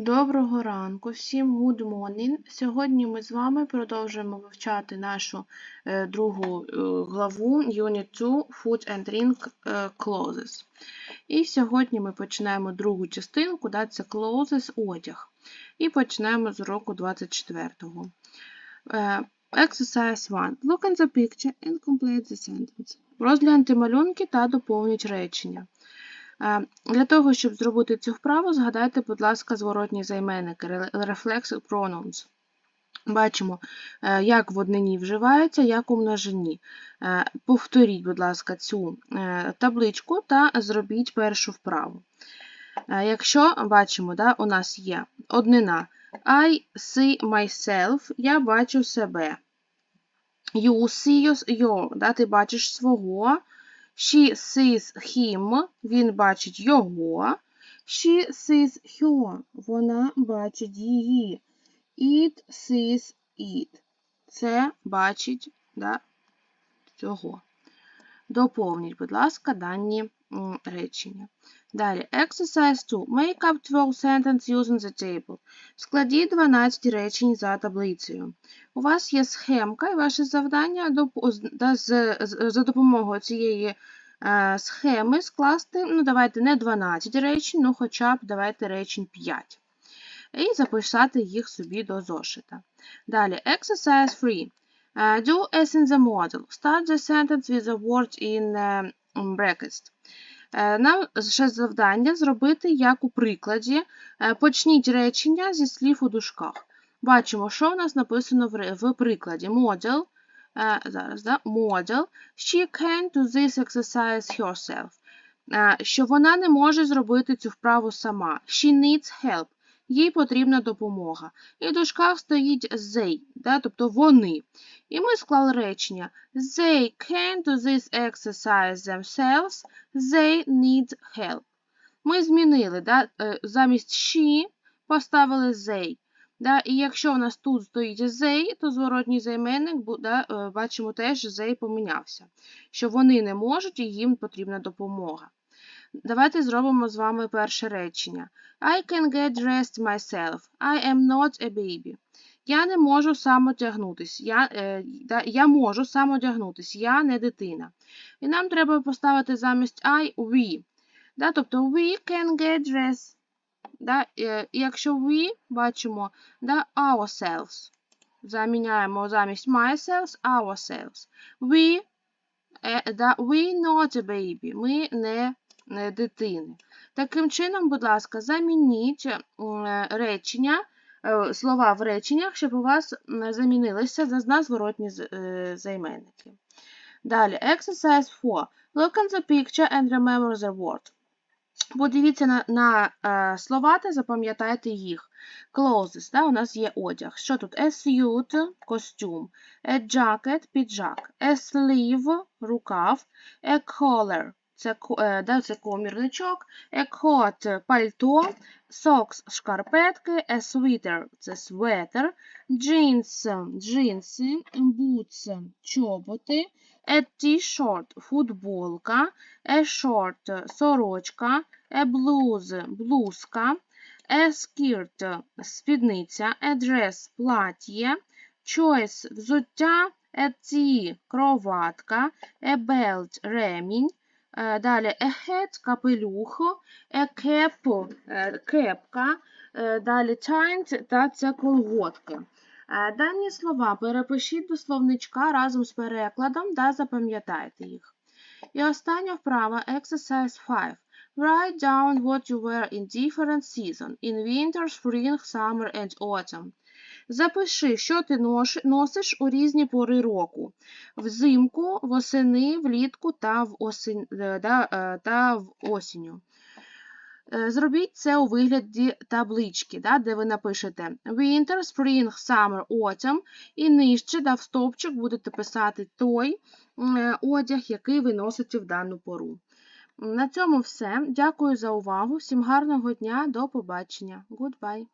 Доброго ранку, всім good morning. Сьогодні ми з вами продовжуємо вивчати нашу е, другу е, главу Unit 2 Food and Drink е, Clauses. І сьогодні ми починаємо другу частинку, да, це Clauses одяг. І починаємо з уроку 24-го. Е, Exercise 1. Look in the picture and complete the sentence. Розгляньте малюнки та доповніть речення. Е, Для того, щоб зробити цю вправу, згадайте, будь ласка, зворотні займенники reflex pronouns. Бачимо, е, як в однині вживаються, як у множині. Е, Повторіть, будь ласка, цю табличку та зробіть першу вправу. Якщо бачимо, да, у нас є однина I see myself, я бачу себе. You see your, да, ти бачиш свого. She sees him, він бачить його. She sees her, вона бачить її. It sees it. Це бачить да, цього. Доповніть, будь ласка, дані речення. Далі, exercise 2. Make up 12 sentences using the table. Складіть 12 речень за таблицею. У вас є схемка, і ваше завдання за допомогою цієї схеми скласти, ну, давайте не 12 речень, ну хоча б давайте речень 5. І записати їх собі до зошита. Далі, exercise 3. Uh, do as in the model. Start the sentence with the word in uh, brackets. Е, Нам ще завдання зробити, як у прикладі. Е, Почніть речення зі слів у дужках. Бачимо, що у нас написано в, в прикладі. Model. Е, Зараз, да? Model. She can't do this exercise herself. Е, Що вона не може зробити цю вправу сама. She needs help. Їй потрібна допомога. І в дужках стоїть they, да? тобто вони. І ми склали речення. They can't do this exercise themselves. They need help. Ми змінили, да? е, замість she поставили they. Да? І якщо у нас тут стоїть they, то зворотній займенник, да, е, бачимо теж, they помінявся. Що вони не можуть і їм потрібна допомога. Давайте зробимо з вами перше речення. I can get dressed myself. I am not a baby. Я не можу самодягнутись. Я, е, да, я можу самодягнутись. Я не дитина. І нам треба поставити замість I we. Да, тобто we can get dressed. Да, і якщо we бачимо да, ourselves. Заміняємо замість myself ourselves. We, е, да, we not a baby. Ми не, дитини. Таким чином, будь ласка, замініть е, речення, е, слова в реченнях, щоб у вас замінилися на зворотні займенники. Далі, exercise 4. Look at the picture and remember the word. Подивіться на, на е, слова та запам'ятайте їх. Clothes, да, у нас є одяг. Що тут? A suit – костюм, a jacket – піджак, a sleeve – рукав, a collar – це, е, да, це комірничок, a coat – пальто, socks – шкарпетки, a sweater – це светр, jeans – джинси, boots – чоботи, a t-shirt – футболка, a short – сорочка, a blouse – блузка, a skirt – спідниця, a dress – платтє, choice – взуття, a tee – кроватка, a belt – ремінь, Далі a hat – капелюх, a cap е, – кепка, Е, далі tights – та це колготки. Е, Дані слова перепишіть до словничка разом з перекладом та запам'ятайте їх. І остання вправа exercise 5. Write down what you wear in different season in winter, spring, summer and autumn. Запиши, що ти носиш у різні пори року. Взимку, восени, влітку та в осінь, е, да, е, та в осінню. Е, Зробіть це у вигляді таблички, да, де ви напишете Winter, Spring, Summer, Autumn, і нижче да, в стовпчик будете писати той одяг, який ви носите в дану пору. На цьому все. Дякую за увагу. Всім гарного дня, до побачення. Goodbye.